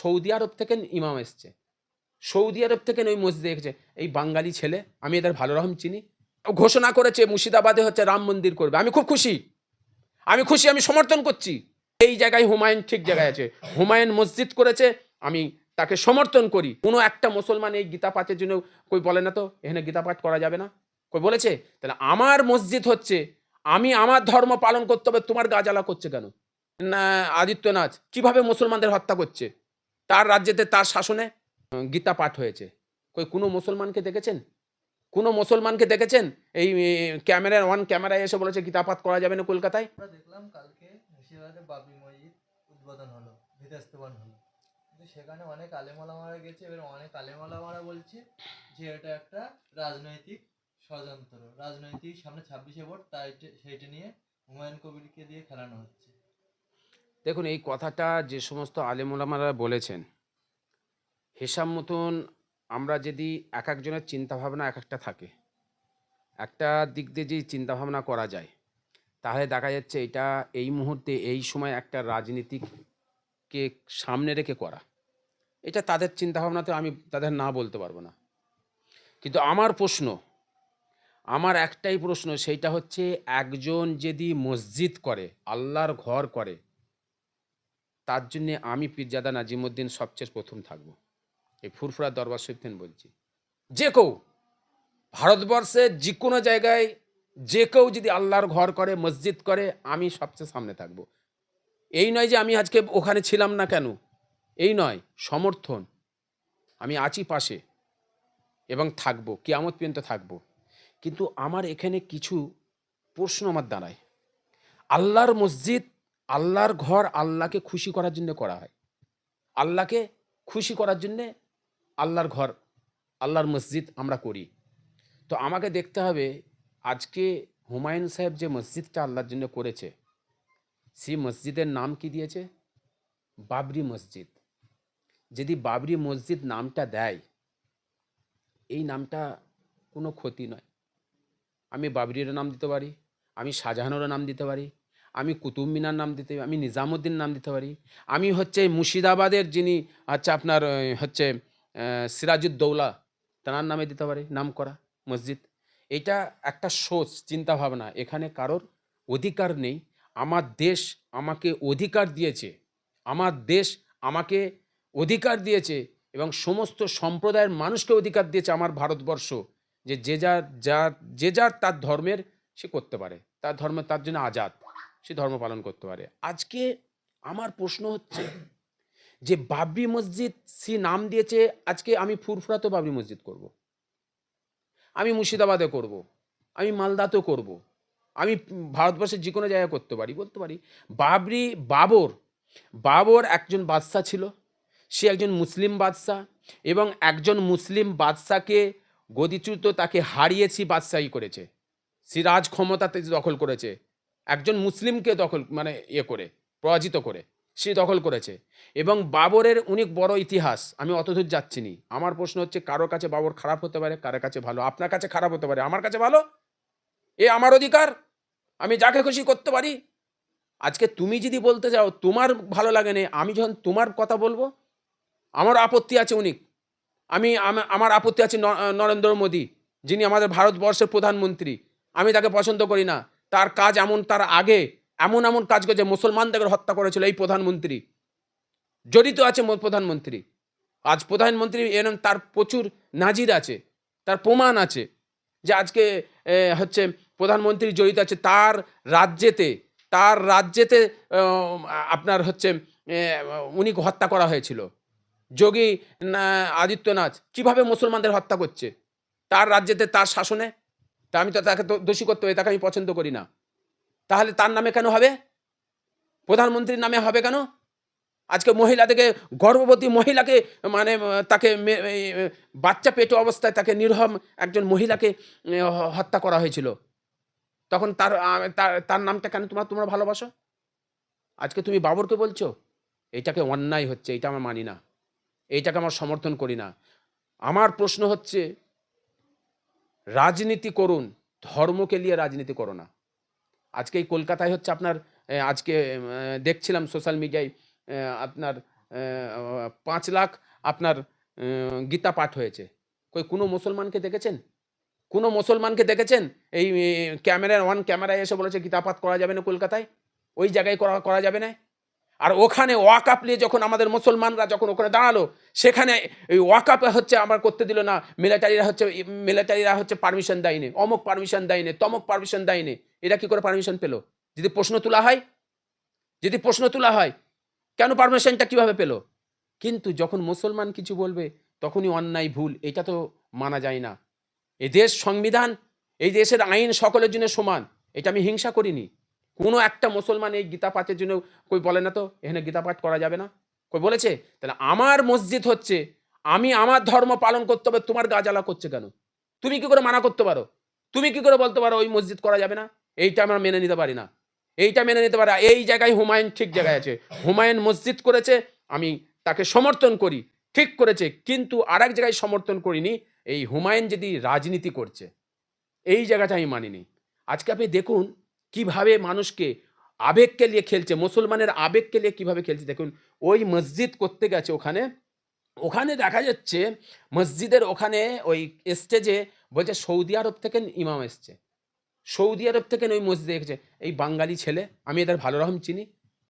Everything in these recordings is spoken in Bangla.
সৌদি আরব থেকে ইমাম এসছে। সৌদি আরব থেকে ওই মসজিদে এসেছে। এই বাঙালি ছেলে, আমি এদের ভালো রকম চিনি। ঘোষণা করেছে, মুর্শিদাবাদে হচ্ছে রাম মন্দির করবে। আমি খুব খুশি। আমি খুশি, আমি সমর্থন করছি। এই জায়গায় হুমায়ুন ঠিক জায়গায় আছে। হুমায়ুন মসজিদ করেছে, আমি তাকে সমর্থন করি। কোনো একটা মুসলমান এই গীতা পাঠের জন্য কই বলে না তো, এখানে গীতা পাঠ করা যাবে না? কই বলেছে? তাহলে আমার মসজিদ হচ্ছে, আমি আমার ধর্ম পালন করতে হবে, তোমার গাজালা করছে কেন? না, আদিত্যনাথ, কীভাবে মুসলমানদের হত্যা করছে? তার রাজ্যেতে তার শাসনে গীতা পাঠ হয়েছে। কই, কোনো মুসলমানকে দেখেছেন? কোনো মুসলমানকে দেখেছেন? এই ক্যামেরার ওয়ান ক্যামেরায় এসে বলেছে গীতা পাঠ করা যাবে না কলকাতায়? দেখলাম কালকে বাবরি মসজিদ উদ্বোধন হলো ভিতাস্তবান হলো। কিন্তু সেখানে অনেক আলেমালামারা গেছে, এবার অনেক আলেমালামারা বলছে যে এটা একটা রাজনৈতিক ষড়যন্ত্র। রাজনৈতিক সামনে ছাব্বিশে ভোট, তাই সেইটা নিয়ে হুমায়ুন কবিরকে দিয়ে খেলানো হচ্ছে। দেখুন, এই কথাটা যে সমস্ত আলেমুলামারা বলেছেন, হিসাব মতন আমরা যদি এক একজনের চিন্তাভাবনা এক একটা থাকে, একটা দিক দিয়ে যদি চিন্তাভাবনা করা যায়, তাহলে দেখা যাচ্ছে এটা এই মুহূর্তে, এই সময় একটা রাজনীতিককে সামনে রেখে করা, এটা তাদের চিন্তাভাবনাতে আমি তাদের না বলতে পারব না। কিন্তু আমার প্রশ্ন, আমার একটাই প্রশ্ন, সেইটা হচ্ছে একজন যদি মসজিদ করে, আল্লাহর ঘর করে তার জন্যে আমি পীরজাদা নাজিমুদ্দিন সবচেয়ে প্রথম থাকব। এই ফুরফুরা দরবার শরীফ বলছি। যে কেউ ভারতবর্ষের যে কোনো জায়গায় যে কেউ যদি আল্লাহর ঘর করে, মসজিদ করে, আমি সবচেয়ে সামনে থাকব। এই নয় যে আমি আজকে ওখানে ছিলাম না কেন। এই নয়, সমর্থন। আমি আছি পাশে এবং থাকব, কেয়ামত পর্যন্ত থাকব। কিন্তু আমার এখানে কিছু প্রশ্ন আমার দাঁড়ায়। আল্লাহর মসজিদ আল্লাহর ঘর আল্লাহকে খুশি করার জন্য করা হয়। আল্লাহকে খুশি করার জন্যে আল্লাহর ঘর, আল্লাহর মসজিদ আমরা করি। তো আমাকে দেখতে হবে আজকে হুমায়ুন সাহেব যে মসজিদটা আল্লাহর জন্য করেছে, সেই মসজিদের নাম কি দিয়েছে? বাবরি মসজিদ। যদি বাবরি মসজিদ নামটা দেয়, এই নামটা কোনো ক্ষতি নয়। আমি বাবরিরও নাম দিতে পারি, আমি শাহজাহানেরও নাম দিতে পারি আমি কুতুব মিনার নাম দিতে, আমি নিজামুদ্দিন নাম দিতে পারি। আমি হচ্ছে মুর্শিদাবাদের যিনি আচ্ছা আপনার হচ্ছে সিরাজুদ্দৌলা তার নামে দিতে পারি, নাম করা, মসজিদ। এটা একটা সোচ চিন্তা ভাবনা এখানে কারোর অধিকার নেই। আমার দেশ আমাকে অধিকার দিয়েছে। আমার দেশ আমাকে অধিকার দিয়েছে এবং সমস্ত সম্প্রদায়ের মানুষকে অধিকার দিয়েছে আমার ভারতবর্ষ। যে যে যার যার, যে যার তার ধর্মের সে করতে পারে। তার ধর্ম তার জন্য আজাদ। সে ধর্ম পালন করতে পারে আজকে আমার প্রশ্ন হচ্ছে যে, বাবরি মসজিদ সে নাম দিয়েছে, আজকে আমি ফুরফুরাতে বাবরি মসজিদ করব। আমি মুর্শিদাবাদে করব। আমি মালদাতেও করব। আমি ভারতবর্ষের যে কোনো জায়গায় করতে পারি বলতে পারি বাবরি বাবর বাবর একজন বাদশাহ ছিল সে একজন মুসলিম বাদশা এবং একজন মুসলিম বাদশাকে গদিচ্যুত তাকে হারিয়েছি বাদশাহী করেছে সিরাজ ক্ষমতাতে দখল করেছে একজন মুসলিমকে দখল মানে ইয়ে করে, পরাজিত করে, সে দখল করেছে। এবং বাবরের অনেক বড় ইতিহাস, আমি অতদূর যাচ্ছি নি। আমার প্রশ্ন হচ্ছে কারোর কাছে বাবর খারাপ হতে পারে, কারও কাছে ভালো? আপনার কাছে খারাপ হতে পারে, আমার কাছে ভালো? এ আমার অধিকার? আমি যাকে খুশি করতে পারি? আজকে তুমি যদি বলতে যাও তোমার ভালো লাগে না, আমি যখন তোমার কথা বলব, আমার আপত্তি আছে অনেক আমি আমার আপত্তি আছে নরেন্দ্র মোদী, যিনি আমাদের ভারতবর্ষের প্রধানমন্ত্রী। আমি তাকে পছন্দ করি না। তার কাজ এমন তার আগে, এমন এমন কাজ করেছে মুসলমানদের হত্যা করেছিল এই প্রধানমন্ত্রী। জড়িত আছে প্রধানমন্ত্রী। আজ প্রধানমন্ত্রী এরম তার প্রচুর নাজির আছে, তার প্রমাণ আছে যে আজকে হচ্ছে প্রধানমন্ত্রী জড়িত আছে তার রাজ্যেতে তার রাজ্যেতে আপনার হচ্ছে উনি হত্যা করা হয়েছিল। যোগী আদিত্যনাথ, কীভাবে মুসলমানদের হত্যা করছে? তার রাজ্যেতে তার শাসনে তা আমি তো তাকে দোষী করতে হবে তাকে আমি পছন্দ করি না। তাহলে তার নামে কেন হবে? প্রধানমন্ত্রীর নামে হবে কেন? আজকে মহিলাদেরকে গর্ভবতী মহিলাকে মানে তাকে বাচ্চা পেটে অবস্থায় তাকে নির্হম একজন মহিলাকে হত্যা করা হয়েছিল। তখন তার তার নামটা কেন তোমার, তোমরা ভালোবাসো? আজকে তুমি বাবরকে বলছো? এইটাকে অন্যায় হচ্ছে, এটা আমার মানি না। এইটাকে আমার সমর্থন করি না। আমার প্রশ্ন হচ্ছে রাজনীতি করুন, ধর্মকে নিয়ে রাজনীতি করো না। আজকে এই কলকাতায় হচ্ছে আপনার আজকে দেখছিলাম সোশ্যাল মিডিয়ায় আপনার পাঁচ লাখ আপনার গীতা পাঠ হয়েছে। কই, কোনো মুসলমানকে দেখেছেন? কোনো মুসলমানকে দেখেছেন? এই ক্যামেরার ওয়ান ক্যামেরায় এসে বলেছে, গীতা পাঠ করা যাবে না কলকাতায়? ওই জায়গায় করা করা যাবে না? আর ওখানে ওয়াকাপ নিয়ে যখন আমাদের মুসলমানরা যখন ওখানে দাঁড়াল, সেখানে এই ওয়াকাপ হচ্ছে আমার করতে দিল না মিলিটারিরা হচ্ছে মিলিটারিরা হচ্ছে পারমিশন দেয়নি, অমুক পারমিশন দেয়নি, তমক পারমিশন দেয়নি। এরা কি করে পারমিশন পেল? যদি প্রশ্ন তোলা হয়, যদি প্রশ্ন তোলা হয়, কেন পারমিশনটা কীভাবে পেল? কিন্তু যখন মুসলমান কিছু বলবে, তখনই অন্যায় ভুল, এটা তো মানা যায় না। এই দেশ সংবিধান, এই দেশের আইন সকলের জন্য সমান, এটা আমি হিংসা করিনি। কোনো একটা মুসলমান এই গীতা পাঠের জন্য কই বলে না তো? এখানে গীতা পাঠ করা যাবে না? কই বলেছে? তাহলে আমার মসজিদ হচ্ছে, আমি আমার ধর্ম পালন করতে হবে, তোমার গা জ্বালা করছে কেন? তুমি কি করে মানা করতে পারো? তুমি কি করে বলতে পারো ওই মসজিদ করা যাবে না? এইটা আমরা মেনে নিতে পারি না। এইটা মেনে নিতে পারি, এই জায়গায় হুমায়ুন ঠিক জায়গায় আছে। হুমায়ুন মসজিদ করেছে, আমি তাকে সমর্থন করি, ঠিক করেছে, কিন্তু আর এক জায়গায় সমর্থন করিনি, এই হুমায়ুন যদি রাজনীতি করছে, এই জায়গাটা আমি মানিনি। আজকে আপনি দেখুন কীভাবে মানুষকে আবেগকে নিয়ে খেলছে, মুসলমানের আবেগকে নিয়ে কীভাবে খেলছে? দেখুন, ওই মসজিদ করতে গেছে ওখানে। ওখানে দেখা যাচ্ছে, মসজিদের ওখানে ওই স্টেজে বলছে সৌদি আরব থেকে ইমাম এসছে। সৌদি আরব থেকে ওই মসজিদে এসেছে। এই বাঙালি ছেলে, আমি এদের ভালো রকম চিনি।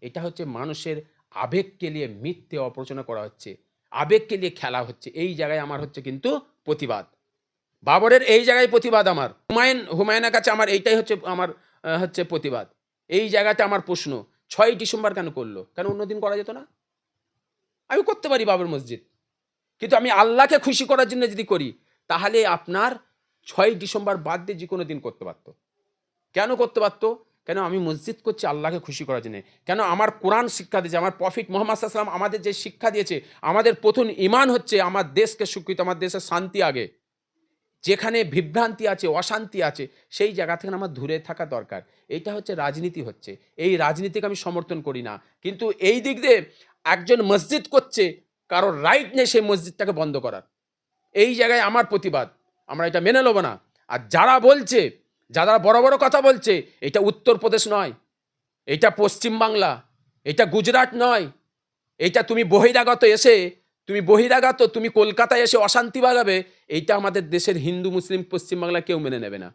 এটা হচ্ছে মানুষের আবেগকে নিয়ে মিথ্যে অপরচনা করা হচ্ছে। আবেগকে নিয়ে খেলা হচ্ছে। এই জায়গায় আমার হচ্ছে কিন্তু প্রতিবাদ। বাবরের এই জায়গায় প্রতিবাদ আমার। হুমায়ুন, হুমায়ুনের কাছে আমার এইটাই হচ্ছে আমার হচ্ছে প্রতিবাদ। এই জায়গাতে আমার প্রশ্ন ছয় ডিসেম্বর কেন করল? কেন অন্যদিন করা যেত না? আমি করতে পারি বাবর মসজিদ। কিন্তু আমি আল্লাহকে খুশি করার জন্য যদি করি, তাহলে আপনার ছয় ডিসেম্বর বাদ দিয়ে যে কোনো দিন করতে পারতো। কেন করতে পারতো? কেন আমি মসজিদ করছি আল্লাহকে খুশি করার জন্য? কেন আমার কোরআন শিক্ষা দিয়েছে, আমার প্রফিট মোহাম্মদ সাল্লাম আমাদের যে শিক্ষা দিয়েছে, আমাদের প্রথম ইমান হচ্ছে আমার দেশকে স্বীকৃত আমার দেশের শান্তি আগে। যেখানে বিভ্রান্তি আছে, অশান্তি আছে, সেই জায়গা থেকে আমার দূরে থাকা দরকার। এইটা হচ্ছে রাজনীতি হচ্ছে। এই রাজনীতিকে আমি সমর্থন করি না। কিন্তু এই দিক দিয়ে একজন মসজিদ করছে, কারোর রাইট নেই সেই মসজিদটাকে বন্ধ করার। এই জায়গায় আমার প্রতিবাদ। আমরা এটা মেনে নেব না। আর যারা বলছে, যারা বড় বড় কথা বলছে, এটা উত্তরপ্রদেশ নয়, এটা পশ্চিমবাংলা এটা গুজরাট নয় এইটা তুমি বহিরাগত এসে, তুমি বহিরাগত, তুমি কলকাতায় এসে অশান্তি বাগাবে এইটা আমাদের দেশের হিন্দু, মুসলিম, পশ্চিমবাংলা কেউ মেনে নেবে না।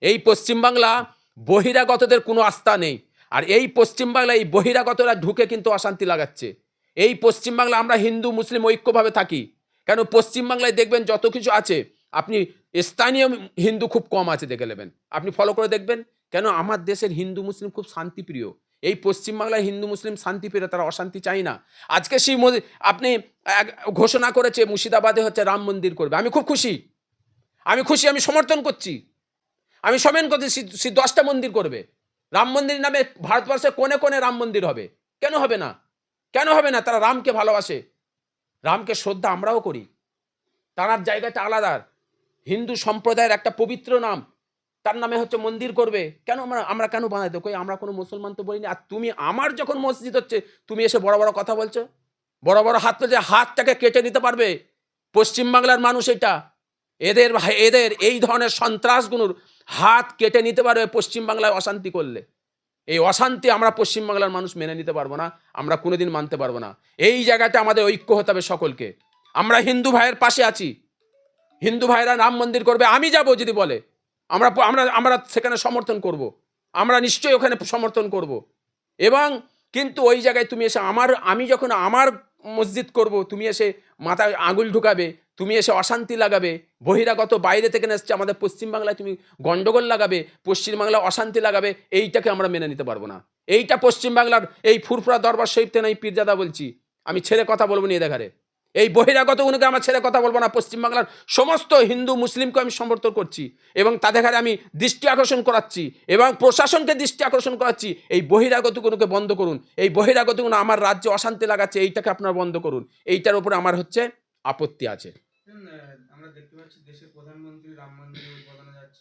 এই পশ্চিমবাংলা বহিরাগতদের কোনো আস্থা নেই। আর এই পশ্চিমবাংলা এই বহিরাগতরা ঢুকে কিন্তু অশান্তি লাগাচ্ছে। এই পশ্চিমবাংলা আমরা হিন্দু, মুসলিম ঐক্যভাবে থাকি। কেন পশ্চিমবাংলায় দেখবেন যত কিছু আছে, আপনি স্থানীয় হিন্দু খুব কম আছে দেখে নেবেন। আপনি ফলো করে দেখবেন। কেন আমার দেশের হিন্দু, মুসলিম খুব শান্তিপ্রিয়। এই পশ্চিমবাংলায় হিন্দু, মুসলিম শান্তিপ্রিয় তারা অশান্তি চায় না। আজকে সেই আপনি ঘোষণা করেছে মুর্শিদাবাদে হচ্ছে রাম মন্দির করবে। আমি খুব খুশি। আমি খুশি, আমি সমর্থন করছি। আমি সমেন করছি সে দশটা মন্দির করবে। রাম মন্দির নামে ভারতবর্ষে কোনে কোনে রাম মন্দির হবে। কেন হবে না? কেন হবে না? তারা রামকে ভালোবাসে। রামকে শ্রদ্ধা আমরাও করি। তার জায়গাটা আলাদা। হিন্দু সম্প্রদায়ের একটা পবিত্র নাম। তার নামে হচ্ছে মন্দির করবে। কেন আমরা আমরা কেন বানাই? দেবো আমরা কোনো মুসলমান তো বলিনি। আর তুমি, আমার যখন মসজিদ হচ্ছে, তুমি এসে বড় বড় কথা বলছো? বড় বড় হাত যে হাতটাকে কেটে নিতে পারবে? পশ্চিমবাংলার মানুষ এটা। এদের এদের এই ধরনের সন্ত্রাসগুলোর হাত কেটে নিতে পারবে পশ্চিমবাংলায় অশান্তি করলে। এই অশান্তি আমরা পশ্চিমবাংলার মানুষ মেনে নিতে পারব না, আমরা কোনোদিন মানতে পারব না। এই জায়গাটা আমাদের ঐক্য হতে হবে সকলকে। আমরা হিন্দু ভাইয়ের পাশে আছি। হিন্দু ভাইরা রাম মন্দির করবে, আমি যাব যদি বলে। আমরা আমরা আমরা সেখানে সমর্থন করব। আমরা নিশ্চয়ই ওখানে সমর্থন করব। এবং কিন্তু ওই জায়গায় তুমি এসে আমার, আমি যখন আমার মসজিদ করব, তুমি এসে মাথায় আঙুল ঢুকাবে, তুমি এসে অশান্তি লাগাবে, বহিরাগত বাইরে থেকে এসছে, আমাদের পশ্চিমবাংলায় তুমি গন্ডগোল লাগাবে, পশ্চিমবাংলায় অশান্তি লাগাবে, এইটাকে আমরা মেনে নিতে পারব না এইটা পশ্চিমবাংলার এই ফুরফুরা দরবার শরীফ আমি পীরজাদা বলছি আমি ছেড়ে কথা বলব না দেখারে এই বহিরাগতগুলোকে আমার ছেড়ে কথা বলব না, পশ্চিমবাংলার সমস্ত হিন্দু মুসলিমকে আমি সমর্থন করছি এবং তাদের ঘরে আমি দৃষ্টি আকর্ষণ করাচ্ছি এবং প্রশাসনকে দৃষ্টি আকর্ষণ করাচ্ছি, এই বহিরাগতগুলোকে বন্ধ করুন। এই বহিরাগতগুলো আমার রাজ্যে অশান্তি লাগাচ্ছে, এইটাকে আপনার বন্ধ করুন। এইটার উপরে আমার হচ্ছে আপত্তি আছে। প্রধানমন্ত্রী রাম মন্দির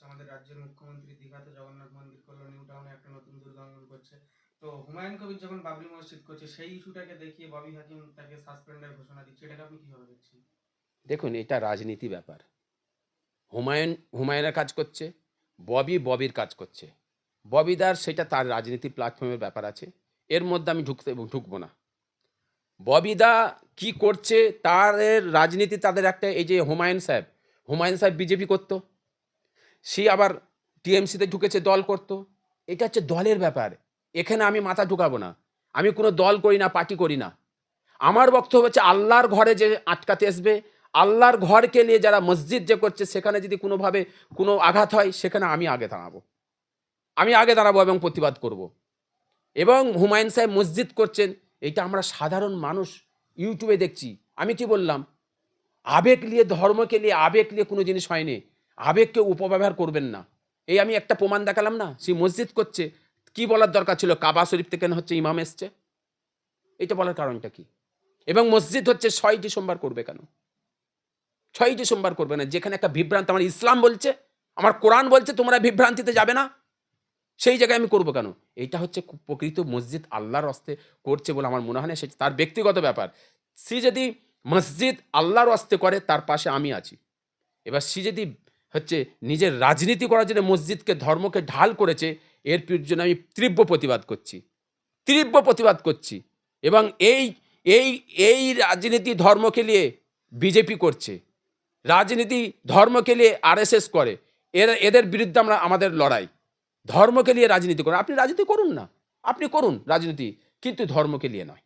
আমাদের রাজ্যের মুখ্যমন্ত্রী দীঘাতে জগন্নাথ মন্দির একটা নতুন দুর্গাঙ্গন করছে। তো হুমায়ুন কবির যখন বাবরি মসজিদ করছে, সেই ইস্যুটাকে দেখিয়ে ববি হাকিম তাকে সাসপেন্ডের ঘোষণা দিচ্ছে। এটাকে আপনি কীভাবে দেখছেন? দেখুন, এটা রাজনীতি ব্যাপার। হুমায়ুন, হুমায়ুনের কাজ করছে, ববি ববির কাজ করছে। ববিদার সেটা তার রাজনীতি প্ল্যাটফর্মের ব্যাপার আছে। এর মধ্যে আমি ঢুকতে, ঢুকবো না। ববিদা কি করছে, তাদের রাজনীতি, তাদের একটা এই যে হুমায়ুন সাহেব হুমায়ুন সাহেব বিজেপি করতো। সে আবার টিএমসিতে ঢুকেছে, দল করতো। এটা হচ্ছে দলের ব্যাপার। এখানে আমি মাথা ঢুকাবো না। আমি কোনো দল করি না, পার্টি করি না। আমার বক্তব্য হচ্ছে আল্লাহর ঘরে যে আটকাতে আসবে, আল্লাহর ঘরকে নিয়ে যারা মসজিদ যে করছে, সেখানে যদি কোনোভাবে কোনো আঘাত হয়, সেখানে আমি আগে দাঁড়াবো। আমি আগে দাঁড়াবো এবং প্রতিবাদ করব। এবং হুমায়ুন সাহেব মসজিদ করছেন, এটা আমরা সাধারণ মানুষ ইউটিউবে দেখছি। আমি কি বললাম? আবেগ নিয়ে, ধর্মকে নিয়ে, আবেগ নিয়ে কোনো জিনিস হয়নি। আবেগকে উপব্যবহার করবেন না। এই আমি একটা প্রমাণ দেখালাম না? সে মসজিদ করছে কি বলার দরকার ছিল? কাবা শরীফ থেকে হচ্ছে ইমাম এসছে? এটা বলার কারণটা কি? এবং মসজিদ হচ্ছে ছয় ডিসেম্বর করবে কেন? ছয় ডিসেম্বর করবে না। যেখানে একটা বিভ্রান্ত, আমার ইসলাম বলছে, আমার কোরআন বলছে, তোমরা বিভ্রান্তিতে যাবে না। সেই জায়গায় আমি করব কেন? এইটা হচ্ছে প্রকৃত মসজিদ আল্লাহর অস্তে করছে বলে আমার মনে হয় না। সেটা তার ব্যক্তিগত ব্যাপার। সে যদি মসজিদ আল্লাহর অস্তে করে, তার পাশে আমি আছি। এবার সে যদি হচ্ছে নিজের রাজনীতি করার জন্য মসজিদকে, ধর্মকে ঢাল করেছে এর জন্য আমি তীব্র প্রতিবাদ করছি। তীব্র প্রতিবাদ করছি এবং এই এই এই রাজনীতি ধর্মকে নিয়ে বিজেপি করছে। রাজনীতি ধর্মকে নিয়ে আরএসএস করে। এরা, এদের বিরুদ্ধে আমরা, আমাদের লড়াই। ধর্মকে নিয়ে রাজনীতি করে। আপনি রাজনীতি করুন না। আপনি করুন রাজনীতি, কিন্তু ধর্মকে নিয়ে নয়।